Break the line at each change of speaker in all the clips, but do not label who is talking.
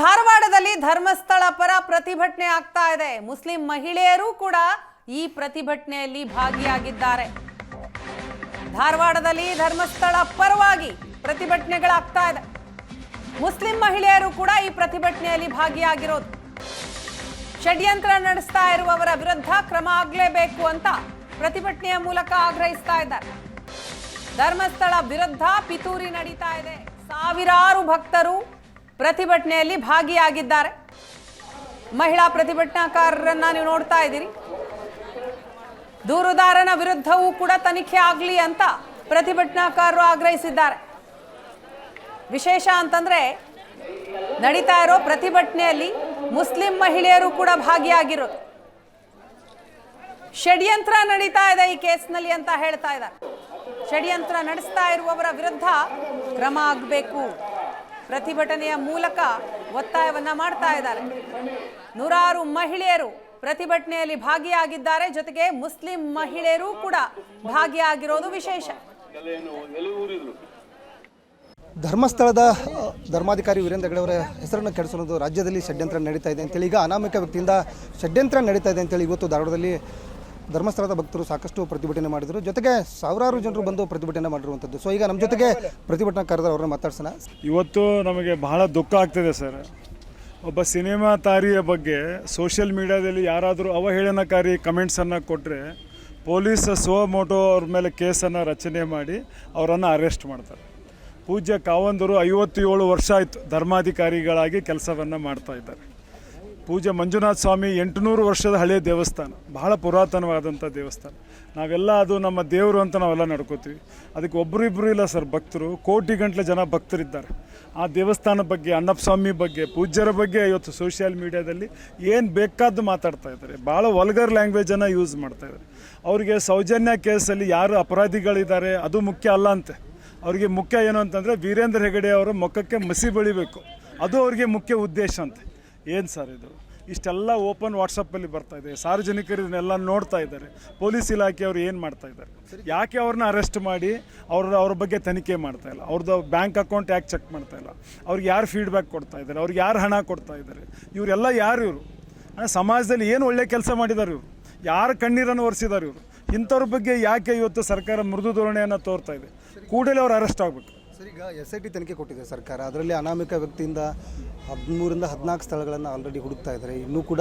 ಧಾರವಾಡದಲ್ಲಿ ಧರ್ಮಸ್ಥಳ ಪರ ಪ್ರತಿಭಟನೆ ಆಗ್ತಾ ಇದೆ. ಮುಸ್ಲಿಂ ಮಹಿಳೆಯರು ಕೂಡ ಈ ಪ್ರತಿಭಟನೆಯಲ್ಲಿ ಭಾಗಿಯಾಗಿದ್ದಾರೆ. ಧಾರವಾಡದಲ್ಲಿ ಧರ್ಮಸ್ಥಳ ಪರವಾಗಿ ಪ್ರತಿಭಟನೆಗಳಾಗ್ತಾ ಇದೆ. ಮುಸ್ಲಿಂ ಮಹಿಳೆಯರು ಕೂಡ ಈ ಪ್ರತಿಭಟನೆಯಲ್ಲಿ ಭಾಗಿಯಾಗಿರೋದು. ಷಡ್ಯಂತ್ರ ನಡೆಸ್ತಾ ಇರುವವರ ವಿರುದ್ಧ ಕ್ರಮ ಆಗಲೇಬೇಕು ಅಂತ ಪ್ರತಿಭಟನೆಯ ಮೂಲಕ ಆಗ್ರಹಿಸ್ತಾ ಇದ್ದಾರೆ. ಧರ್ಮಸ್ಥಳ ವಿರುದ್ಧ ಪಿತೂರಿ ನಡೀತಾ ಇದೆ. ಸಾವಿರಾರು ಭಕ್ತರು ಪ್ರತಿಭಟನೆಯಲ್ಲಿ ಭಾಗಿಯಾಗಿದ್ದಾರೆ. ಮಹಿಳಾ ಪ್ರತಿಭಟನಾಕಾರರನ್ನ ನೀವು ನೋಡ್ತಾ ಇದ್ದೀರಿ. ದೂರುದಾರನ ವಿರುದ್ಧವೂ ಕೂಡ ತನಿಖೆ ಆಗಲಿ ಅಂತ ಪ್ರತಿಭಟನಾಕಾರರು ಆಗ್ರಹಿಸಿದ್ದಾರೆ. ವಿಶೇಷ ಅಂತಂದ್ರೆ, ನಡೀತಾ ಇರೋ ಪ್ರತಿಭಟನೆಯಲ್ಲಿ ಮುಸ್ಲಿಂ ಮಹಿಳೆಯರು ಕೂಡ ಭಾಗಿಯಾಗಿರೋದು. ಷಡ್ಯಂತ್ರ ನಡೀತಾ ಇದೆ ಈ ಕೇಸ್ನಲ್ಲಿ ಅಂತ ಹೇಳ್ತಾ ಇದ್ದಾರೆ. ಷಡ್ಯಂತ್ರ ನಡೆಸ್ತಾ ಇರುವವರ ವಿರುದ್ಧ ಕ್ರಮ ಆಗಬೇಕು. ಪ್ರತಿಭಟನೆಯ ಮೂಲಕ ಒತ್ತಾಯವನ್ನು ಮಾಡ್ತಾ ಇದ್ದಾರೆ. ನೂರಾರು ಮಹಿಳೆಯರು ಪ್ರತಿಭಟನೆಯಲ್ಲಿ ಭಾಗಿಯಾಗಿದ್ದಾರೆ. ಜೊತೆಗೆ ಮುಸ್ಲಿಂ ಮಹಿಳೆಯರು ಕೂಡ ಭಾಗಿಯಾಗಿರೋದು ವಿಶೇಷ.
ಧರ್ಮಸ್ಥಳದ ಧರ್ಮಾಧಿಕಾರಿ ವೀರೇಂದ್ರ ಹೆಗಡೆ ಅವರ ಹೆಸರನ್ನು ಕೆಡಿಸೋದು ರಾಜ್ಯದಲ್ಲಿ ಷಡ್ಯಂತ್ರ ನಡೀತಾ ಇದೆ ಅಂತೇಳಿ, ಈಗ ಅನಾಮಿಕ ವ್ಯಕ್ತಿಯಿಂದ ಷಡ್ಯಂತ್ರ ನಡೀತಾ ಇದೆ ಅಂತೇಳಿ ಇವತ್ತು ಧಾರವಾಡದಲ್ಲಿ ಧರ್ಮಸ್ಥಳದ ಭಕ್ತರು ಸಾಕಷ್ಟು ಪ್ರತಿಭಟನೆ ಮಾಡಿದರು. ಜೊತೆಗೆ ಸಾವಿರಾರು ಜನರು ಬಂದು ಪ್ರತಿಭಟನೆ ಮಾಡಿರುವಂಥದ್ದು. ಸೊ ಈಗ ನಮ್ಮ ಜೊತೆಗೆ ಪ್ರತಿಭಟನಾಕಾರರು ಅವ್ರನ್ನ ಮಾತಾಡ್ಸೋಣ.
ಇವತ್ತು ನಮಗೆ ಬಹಳ ದುಃಖ ಆಗ್ತಿದೆ ಸರ್. ಒಬ್ಬ ಸಿನಿಮಾ ತಾರಿಯ ಬಗ್ಗೆ ಸೋಷಿಯಲ್ ಮೀಡಿಯಾದಲ್ಲಿ ಯಾರಾದರೂ ಅವಹೇಳನಕಾರಿ ಕಮೆಂಟ್ಸನ್ನು ಕೊಟ್ಟರೆ ಪೊಲೀಸ್ ಮೋಟೋ ಅವ್ರ ಮೇಲೆ ಕೇಸನ್ನು ರಚನೆ ಮಾಡಿ ಅವರನ್ನು ಅರೆಸ್ಟ್ ಮಾಡ್ತಾರೆ. ಪೂಜ್ಯ ಕಾವಂದರು ಐವತ್ತೇಳು ವರ್ಷ ಆಯಿತು ಧರ್ಮಾಧಿಕಾರಿಗಳಾಗಿ ಕೆಲಸವನ್ನು ಮಾಡ್ತಾ ಇದ್ದಾರೆ. ಪೂಜ್ಯ ಮಂಜುನಾಥ ಸ್ವಾಮಿ ಎಂಟುನೂರು ವರ್ಷದ ಹಳೆಯ ದೇವಸ್ಥಾನ, ಬಹಳ ಪುರಾತನವಾದಂಥ ದೇವಸ್ಥಾನ. ನಾವೆಲ್ಲ ಅದು ನಮ್ಮ ದೇವರು ಅಂತ ನಾವೆಲ್ಲ ನಡ್ಕೋತೀವಿ. ಅದಕ್ಕೆ ಒಬ್ಬರು ಇಬ್ಬರು ಇಲ್ಲ ಸರ್ ಭಕ್ತರು, ಕೋಟಿ ಗಂಟಲೆ ಜನ ಭಕ್ತರಿದ್ದಾರೆ. ಆ ದೇವಸ್ಥಾನ ಬಗ್ಗೆ ಅಣ್ಣಪ್ಪ ಸ್ವಾಮಿ ಬಗ್ಗೆ, ಪೂಜ್ಯರ ಬಗ್ಗೆ ಇವತ್ತು ಸೋಷಿಯಲ್ ಮೀಡಿಯಾದಲ್ಲಿ ಏನು ಬೇಕಾದ್ದು ಮಾತಾಡ್ತಾ ಇದ್ದಾರೆ. ಭಾಳ ವಲ್ಗರ್ ಲ್ಯಾಂಗ್ವೇಜನ್ನು ಯೂಸ್ ಮಾಡ್ತಾ ಇದ್ದಾರೆ. ಅವರಿಗೆ ಸೌಜನ್ಯ ಕೇಸಲ್ಲಿ ಯಾರು ಅಪರಾಧಿಗಳಿದ್ದಾರೆ, ಅದು ಮುಖ್ಯ ಅಲ್ಲ ಅಂತೆ. ಅವರಿಗೆ ಮುಖ್ಯ ಏನು ಅಂತಂದರೆ ವೀರೇಂದ್ರ ಹೆಗಡೆ ಅವರ ಮುಖಕ್ಕೆ ಮಸಿ ಬೆಳಿಬೇಕು. ಅದು ಅವರಿಗೆ ಮುಖ್ಯ ಉದ್ದೇಶ ಅಂತೆ. ಏನು ಸರ್ ಇದು? ಇಷ್ಟೆಲ್ಲ ಓಪನ್ ವಾಟ್ಸಪ್ಪಲ್ಲಿ ಬರ್ತಾ ಇದೆ. ಸಾರ್ವಜನಿಕರು ಇದನ್ನೆಲ್ಲ ನೋಡ್ತಾ ಇದ್ದಾರೆ. ಪೊಲೀಸ್ ಇಲಾಖೆಯವರು ಏನು ಮಾಡ್ತಾ ಇದ್ದಾರೆ? ಯಾಕೆ ಅವ್ರನ್ನ ಅರೆಸ್ಟ್ ಮಾಡಿ ಅವ್ರ ಅವ್ರ ಬಗ್ಗೆ ತನಿಖೆ ಮಾಡ್ತಾ ಇಲ್ಲ? ಅವ್ರದ್ದು ಬ್ಯಾಂಕ್ ಅಕೌಂಟ್ ಯಾಕೆ ಚೆಕ್ ಮಾಡ್ತಾ ಇಲ್ಲ? ಅವ್ರಿಗೆ ಯಾರು ಫೀಡ್ಬ್ಯಾಕ್ ಕೊಡ್ತಾ ಇದ್ದಾರೆ? ಅವ್ರಿಗೆ ಯಾರು ಹಣ ಕೊಡ್ತಾ ಇದ್ದಾರೆ? ಇವರೆಲ್ಲ ಯಾರು ಇವರು? ಸಮಾಜದಲ್ಲಿ ಏನು ಒಳ್ಳೆ ಕೆಲಸ ಮಾಡಿದ್ದಾರೆ ಇವರು? ಯಾರು ಕಣ್ಣೀರನ್ನು ಒರೆಸಿದ್ದಾರೆ ಇವರು? ಇಂಥವ್ರ ಬಗ್ಗೆ ಯಾಕೆ ಇವತ್ತು ಸರ್ಕಾರ ಮೃದು ಧೋರಣೆಯನ್ನು ತೋರ್ತಾ ಇದೆ? ಕೂಡಲೇ ಅವ್ರು ಅರೆಸ್ಟ್ ಆಗಬೇಕು.
ಸರ್, ಈಗ ಎಸ್ ಐ ಟಿ ತನಿಖೆ ಕೊಟ್ಟಿದೆ ಸರ್ಕಾರ. ಅದರಲ್ಲಿ ಅನಾಮಿಕ ವ್ಯಕ್ತಿಯಿಂದ ಹದಿಮೂರಿಂದ ಹದಿನಾಲ್ಕು ಸ್ಥಳಗಳನ್ನು ಆಲ್ರೆಡಿ ಹುಡುಕ್ತಾ ಇದ್ದಾರೆ. ಇನ್ನೂ ಕೂಡ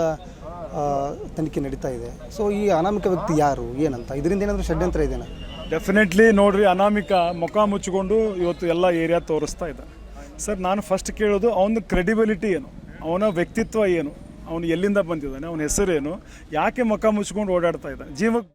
ತನಿಖೆ ನಡೀತಾ ಇದೆ. ಸೊ ಈ ಅನಾಮಿಕ ವ್ಯಕ್ತಿ ಯಾರು? ಏನಂತ? ಇದರಿಂದ ಏನಾದರೂ ಷಡ್ಯಂತ್ರ ಇದೆಯಾ?
ಡೆಫಿನೆಟ್ಲಿ ನೋಡ್ರಿ, ಅನಾಮಿಕ ಮುಖ ಮುಚ್ಚಿಕೊಂಡು ಇವತ್ತು ಎಲ್ಲ ಏರಿಯಾ ತೋರಿಸ್ತಾ ಇದ್ದಾನೆ ಸರ್ ನಾನು ಫಸ್ಟ್ ಕೇಳೋದು, ಅವನ ಕ್ರೆಡಿಬಿಲಿಟಿ ಏನು? ಅವನ ವ್ಯಕ್ತಿತ್ವ ಏನು? ಅವನು ಎಲ್ಲಿಂದ ಬಂದಿದ್ದಾನೆ? ಅವನ ಹೆಸರೇನು? ಯಾಕೆ ಮುಖ ಮುಚ್ಕೊಂಡು ಓಡಾಡ್ತಾ ಇದ್ದಾನೆ? ಜೀವಕ್ಕೆ